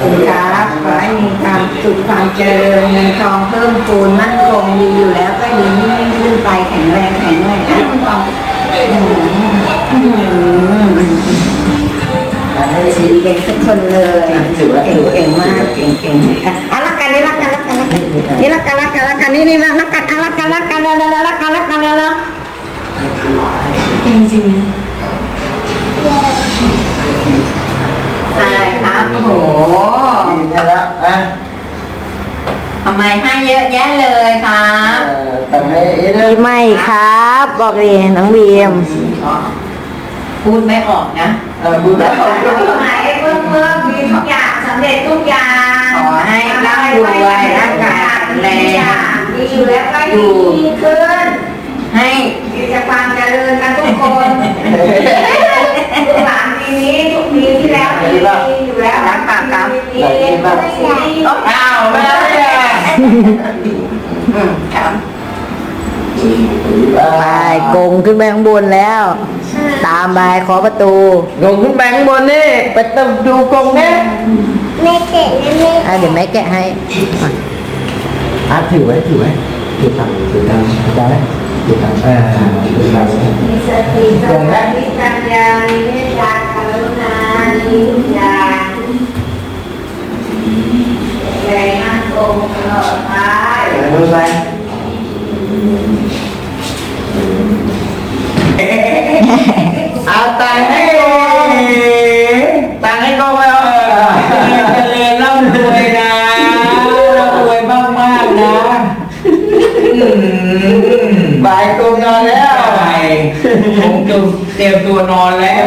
คุณคะขอให้มีความสุขความเจริญเงินทองเพิ่มพูนมั่นคงดีอยู่แล้วก็ยืนยิ่งขึ้นไปแข็งแรงแข็งแรงนะคุณปองสีเก่งทุกคนเลยเก่งเก่งมากเก่งเก่งอะรักกันนี่รักกันรักกันนี่รักกันรักกันรักกันนี่นี่รักกันรักกันรักกันรักกันกกันรักกันกันจริงจริง ครับโอ้โหดีแล้วอะทำไมให้เยอะแยะเลยครับแต่ให้เอ๊ะปีใหม่ครับ บอกเลยน้องบีมพูดไม่ออกนะเออพูดแล้วไหนเพิ่มเพิ่มมีทุกอย่างสำเร็จทุกอย่างขอให้ร่ำรวยร่างกายแข็งแรงดีอยู่แล้วก็ดีขึ้น ให้มีแต่ความเจริญกันทุกคนทุกหลานปีนี้ทุกปีที่แล้วดี อยู่แล้วรักปากครับดีดีอ้าวไม่ได้อะอืมครับไปกงขึ้นไปข้างบนแล้ว ตามไปขอประตูลงขึ้นแบงค์บนนี่ไปเติมดูกงเนี่ยไม่เก่งนะไม่อะเดี๋ยวแม่แกะให้อะอะถือไว้ถือไว้ถือตังค์ถือตังค์ได้ถือตังค์อ่าถือตังค์มีสติสมาธิปัญญามีเมตตากรุณามีทุกอย่างแรงมั่นคงตลอดไป ดูไปเอาตังค์ให้โกงตังค์ให้กงไปเอาเจริญร่ำรวยนะร่ำรวยมากๆนะบายกงนอนแล้วผมจะเตรียมตัวนอนแล้ว